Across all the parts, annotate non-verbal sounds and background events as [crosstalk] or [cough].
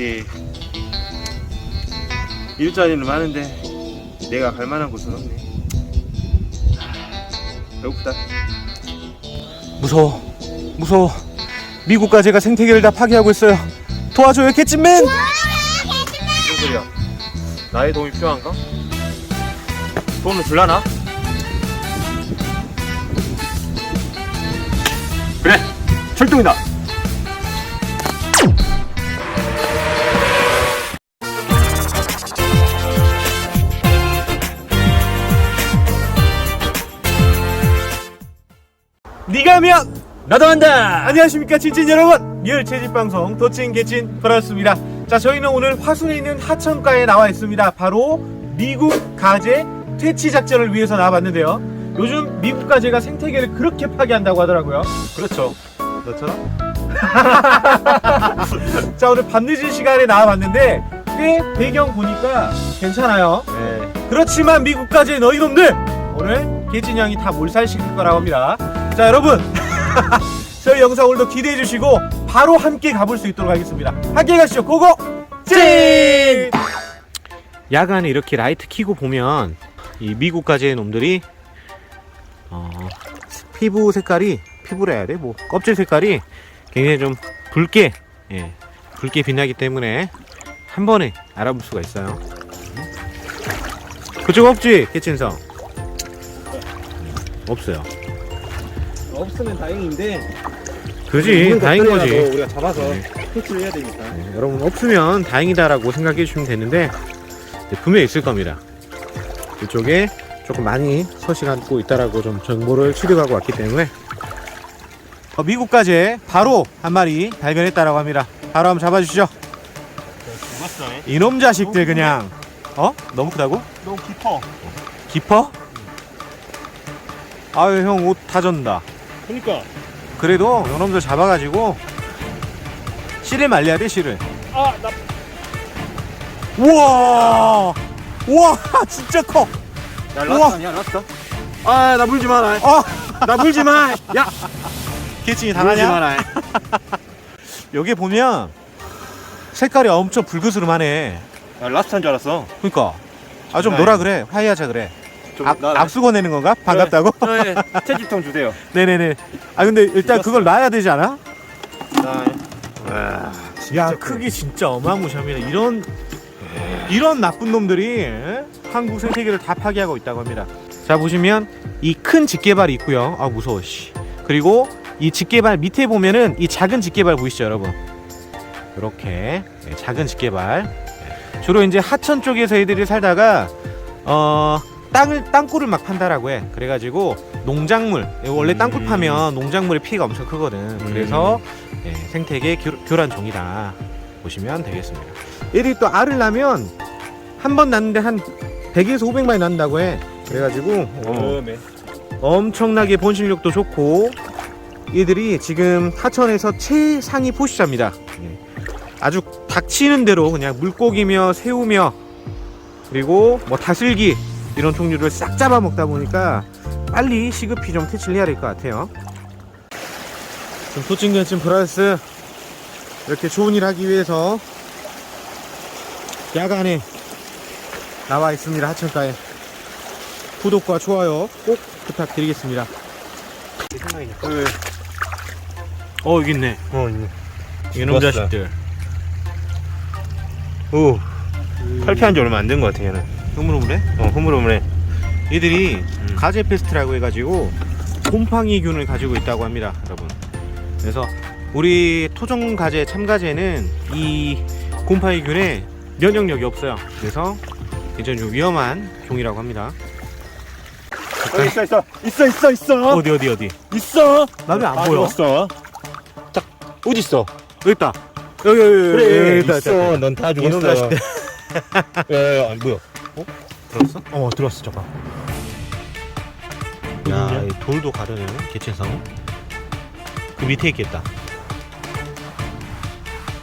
놈들이 일자리는 많은데 내가 갈 만한 곳은 없네. 하, 배고프다. 무서워 무서워 미국 가재가 생태계를 다 파괴하고 있어요 도와줘요 캐치맨 무슨 소리야? 나의 도움이 필요한가? 돈을 줄라나? 그래, 출동이다. 네가 하면 나도 한다. 안녕하십니까 친친 여러분. 리얼 채집 방송 도친 개친 돌아왔습니다. 자 저희는 오늘 화순에 있는 하천가에 나와 있습니다. 바로 미국 가재 퇴치 작전을 위해서 나와봤는데요. 요즘 미국 가재가 생태계를 그렇게 파괴한다고 하더라고요. 그렇죠. 너처럼? [laughs] 자 오늘 밤늦은 시간에 나와봤는데 꽤 배경 보니까 괜찮아요. 네. 그렇지만 미국 가재 너희 놈들 오늘 개진 형이 다 몰살시킬 거라고 합니다 자 여러분. [laughs] 저희 영상 오늘도 기대해 주시고 바로 함께 가볼 수 있도록 하겠습니다. 함께 가시죠. 고고! 찐! 야간에 이렇게 라이트 켜고 보면 이 미국 가재의 놈들이 어, 피부 색깔이 피부라 해야 돼? 뭐 껍질 색깔이 굉장히 좀 붉게 예, 붉게 빛나기 때문에 한 번에 알아볼 수가 있어요. 그쪽 없지 깨친성? 없어요 없으면 다행인데. 그지 다행인 거지 우리가 잡아서 네. 퇴치를 해야 되니까. 네, 여러분 없으면 다행이다라고 생각해 주시면 되는데 네, 분명히 있을 겁니다. 이쪽에 조금 많이 서식하고 있다라고 좀 정보를 취득하고 왔기 때문에 어, 미국까지 바로 한 마리 발견했다라고 합니다. 바로 한번 잡아주시죠. 죽었어. 이놈 자식들 그냥 어 너무 크다고? 너무 깊어. 깊어? 아유 형 옷 다 젖는다. 그러니까. 그래도 이놈들 잡아가지고 씨를 말려야 돼 씨를. 아, 나 우와 우와 [laughs] 진짜 커. 야, 우와. 라스트 아니야, 라스트? 아, 나 물지 마라. 어나 물지 마. 야, [laughs] 개칭이 물지 당하냐? 마라. [laughs] 여기 보면 색깔이 엄청 붉으스름하네. 야, 라스트인 줄 알았어. 그러니까 아좀 네. 놀아 그래 화해하자 그래. 좀 악, 나- 악수건 내는 건가? 반갑다고? 저의 채집통 주세요. [laughs] 네네네. 아 근데 일단. 그걸 놔야 되지 않아? 와, 야 크기 진짜 어마무시합니다. 이런 이런 나쁜 놈들이 에? 한국 생태계를 다 파괴하고 있다고 합니다. 자 보시면 이 큰 집게발이 있고요. 아 무서워 씨. 그리고 이 집게발 밑에 보면은 이 작은 집게발 보이시죠 여러분? 이렇게 네, 작은 집게발. 네. 주로 이제 하천 쪽에서 애들이 살다가 어 땅을 땅굴을 막 판다라고 해. 그래가지고 농작물 원래 땅굴 음. 파면 농작물의 피해가 엄청 크거든. 그래서 예, 생태계 교, 교란 종이다 보시면 되겠습니다. 얘들이 또 알을 낳으면 한 번 낳는데 한 100에서 500마리 낳는다고 해. 그래가지고 어, 네. 엄청나게 번식력도 좋고 얘들이 지금 하천에서 최상위 포식자입니다. 예. 아주 닥치는 대로 그냥 물고기며 새우며 그리고 뭐 다슬기 이런 종류를 싹 잡아 먹다 보니까 빨리 시급히 좀 퇴치를 해야 될 것 같아요. 지금 토칭견친 플러스 이렇게 좋은 일 하기 위해서 야간에 나와 있습니다 하천가에 구독과 좋아요 꼭 부탁드리겠습니다 그, 어 여기 있네 어, 있네. 이놈. 자식들 오, 탈피한 지 얼마 안 된 것 같아, 얘는. 흐물흐물해? 어, 흐물흐물해. 얘들이 음. 가재 페스트라고 해가지고 곰팡이균을 가지고 있다고 합니다 여러분 그래서 우리 토종 가재 참가재는 이 곰팡이균에 면역력이 없어요 그래서 굉장히 좀 위험한 종이라고 합니다 여기 있어, 있어. 있어, 있어, 있어. 어디 어디 어디 있어. 나 왜 안 아, 보여? 죽었어. 딱, 어디 있어? 여기 있다 여기 여기 여기 그래, 여기 있다, 있어. 있다, 있다. 넌다 이놈 죽었어. 자식들 [laughs] 야, 야, 야, 뭐야? 들었어? 어, 들어왔어, 잠깐. 야, 이 돌도 가려네, 개체성. 그 밑에 있겠다.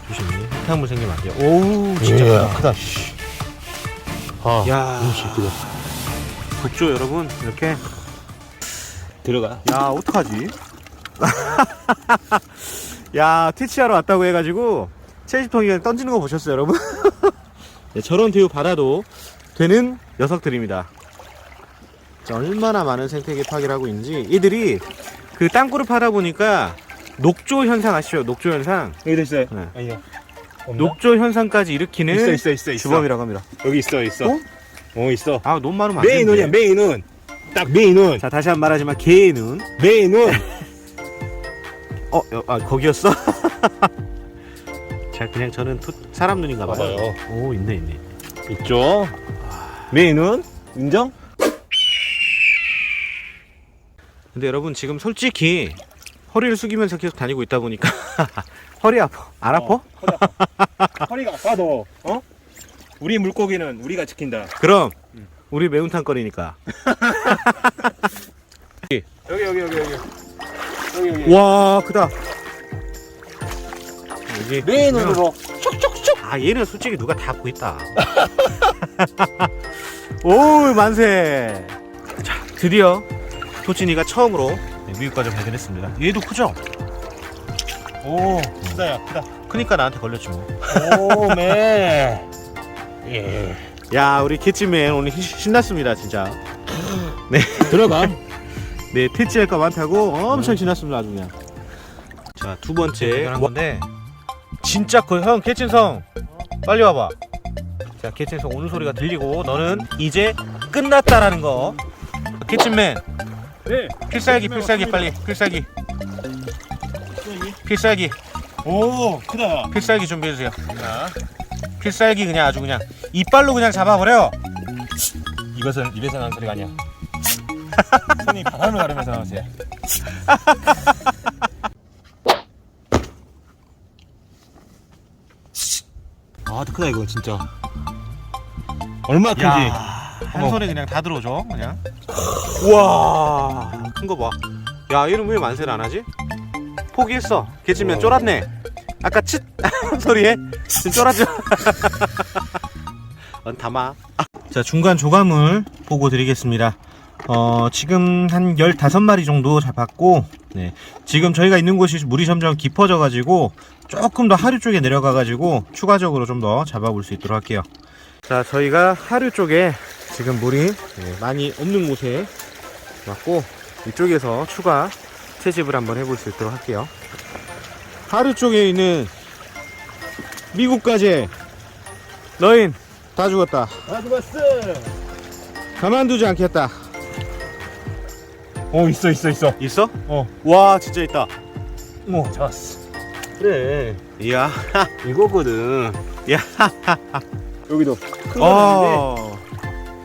조심히. 흙탕물 생기면 안 돼요. 오우, 진짜 예, 크다. 크다, 씨. 아, 야, 들어. 북조 여러분, 이렇게. 들어가. 야, 어떡하지? [laughs] 야, 퇴치하러 왔다고 해가지고, 채집통이 그냥 던지는 거 보셨어요, 여러분? [laughs] 네, 저런 대우 받아도 되는 녀석들입니다. 자, 얼마나 많은 생태계 파괴를 하고 있는지 이들이 그 땅굴을 파다 보니까 녹조 현상 아시죠? 녹조 현상. 여기도 있어요. 네. 아니요. 없나? 녹조 현상까지 일으키는 있어 있어 있어 있어. 주범이라고 합니다. 여기 있어 있어. 어? 어 있어. 아, 너무 많으면 안 메인 되는데. 눈이야 메인 눈. 딱 메인 눈. 자, 다시 한 번 말하지만 개의 눈. 메인 눈. [laughs] 어, 여- 아, 거기였어? [laughs] 자, 그냥 저는 투- 사람 눈인가 봐요. 맞아요. 오, 있네, 있네. 있죠. 메인 눈. 인정? 근데 여러분 지금 솔직히 허리를 숙이면서 계속 다니고 있다 보니까 [laughs] 허리 아파. 안 아파? 어, 허리 아파. 허리가 아파도 어? 우리 물고기는 우리가 지킨다. 그럼 우리 매운탕 거리니까. [laughs] 여기 여기 여기 여기. 여기 여기. 와, 크다. 여기 메인 눈으로. 아, 얘는 솔직히 누가 다 보있다. [laughs] [laughs] 오, 만세. 자, 드디어 도진이가 처음으로 네, 미국과를 발견했습니다. 얘도 크죠? 오 크다야 크다. 크니까 나한테 걸렸지 뭐. 오 매. [laughs] 예. 야, 우리 캐치맨 오늘 신- 신났습니다, 진짜. 들어가. [laughs] 네, 퇴치할 거 많다고 엄청 신났습니다, 아주 그냥. 자, 두 번째 한 건데 진짜 커. 형, 캐친성 빨리 와봐. 자, 캐친성 오는 소리가 들리고 너는 이제 끝났다라는 거. 캐친맨 네. 필살기, 필살기 빨리 필살기, 필살기, 오 크다. 필살기 준비해 주세요. 자 필살기 그냥 아주 그냥 이빨로 그냥 잡아버려. 이것은 입에서 나는 소리가 아니야. 손이 바람을 가르면서 나오세요. 아 크다 이거 진짜. 얼마 큰지. 야, 한. 손에 그냥 다 들어줘 그냥 우와 큰 거 봐. 야 얘는 왜 만세를 안 하지? 포기했어. 개치면. 쫄았네. 아까 칫 [laughs] 소리에 지금 쫄았죠. [laughs] 넌 담아. 자 중간 조감을 보고 드리겠습니다. 어 지금 한 15마리 정도 잡았고 네, 지금 저희가 있는 곳이 물이 점점 깊어져 가지고 조금 더 하류 쪽에 내려가 가지고 추가적으로 좀 더 잡아볼 수 있도록 할게요. 자, 저희가 하류 쪽에 지금 물이 네, 많이 없는 곳에 왔고 이쪽에서 추가 채집을 한번 해볼 수 있도록 할게요. 하류 쪽에 있는 미국까지 너인 다 죽었다. 아 죽었어. 가만두지 않겠다. 어 있어 있어 있어. 있어? 어. 와, 진짜 있다. 어 잡았어. 그래 이야, [laughs] 이거거든. 야, [laughs] 여기도 큰 거는데. 어.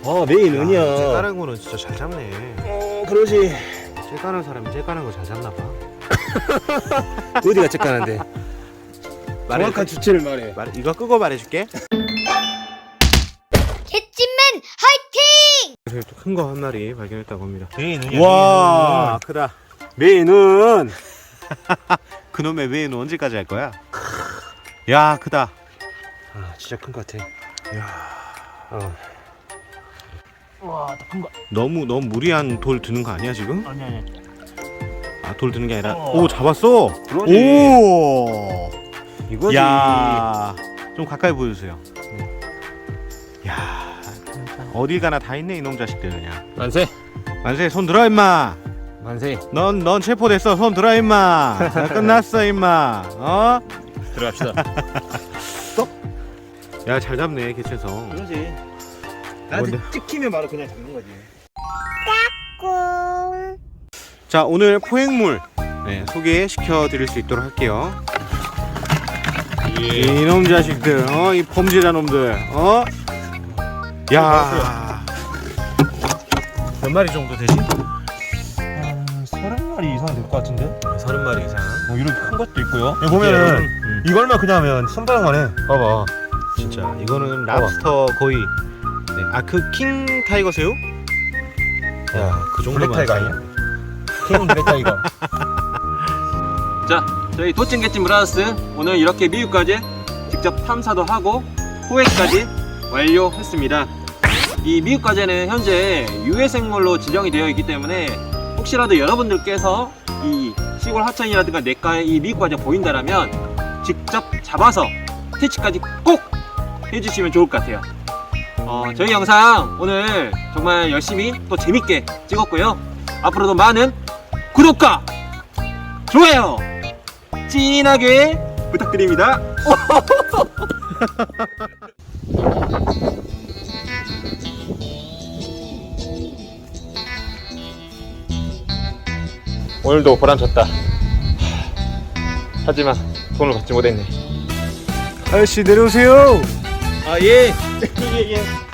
아 메인 야, 은이야. 째까는 거는 진짜 잘 잡네. 어 그러지. 째까는 사람이 째까는 거 잘 잡나 봐. [laughs] 어디가? 말해, 정확한 주체를 말해. 말, 이거 끄고 말해줄게. 캐치맨 화이팅! 큰 거 한 마리 발견했다고 합니다. 메인 은이야. 와, 크다. 메인은 [laughs] 그놈의 외에는 언제까지 할 거야? 야, 크다. 아 진짜 큰것 같아. 야, 어. 와더 큰 거. 너무 너무 무리한 돌 드는 거 아니야 지금? 아니 아니. 아, 돌 드는 게 아니라. 어. 오, 잡았어. 그러지. 오. 이거지. 야, 좀 가까이 보여주세요. 야, 어디 가나 다 있네 이놈 자식들 그냥. 만세. 만세, 손 들어 임마. 만세. 넌, 넌 체포됐어. 손 들어 임마. 자, 끝났어 임마. 어? 들어갑시다. [laughs] 야, 잘 잡네 개체성. 그러지. 뭔데? 나한테 찍히면 바로 그냥 잡는 거지. 꽁자 오늘 포획물 네, 소개시켜 드릴 수 있도록 할게요 이놈 자식들 어 이 범죄자 놈들 어? 야. 몇 마리 정도 되지? 한 서른 마리 이상 될 것 같은데? 서른 마리 이상 뭐 이렇게 큰 것도 있고요. 여기 예, 보면은 음, 이걸만 그냥 하면 손바닥만 해. 봐봐. 진짜 이거는 랍스터 거의 네, 아그 킹 타이거 새우? 야, 그 정도 블랙 타이거 아니야? 킹 블랙 타이거. [laughs] 자, 저희 도찐개찜 브라더스 오늘 이렇게 미국까지 직접 탐사도 하고 포획까지 완료했습니다. 이 미국까지는 현재 유해생물로 지정이 되어 있기 때문에 혹시라도 여러분들께서 이 시골 하천이라든가 냇가에 이 미국까지 보인다라면 직접 잡아서 스티치까지 꼭 해주시면 좋을 것 같아요. 어, 저희 영상 오늘 정말 열심히 또 재밌게 찍었고요. 앞으로도 많은 구독과 좋아요 진하게 부탁드립니다. [laughs] 오늘도 보람쳤다. 하지만 돈을 받지 못했네. 아저씨 내려오세요. 아 예. 예 예.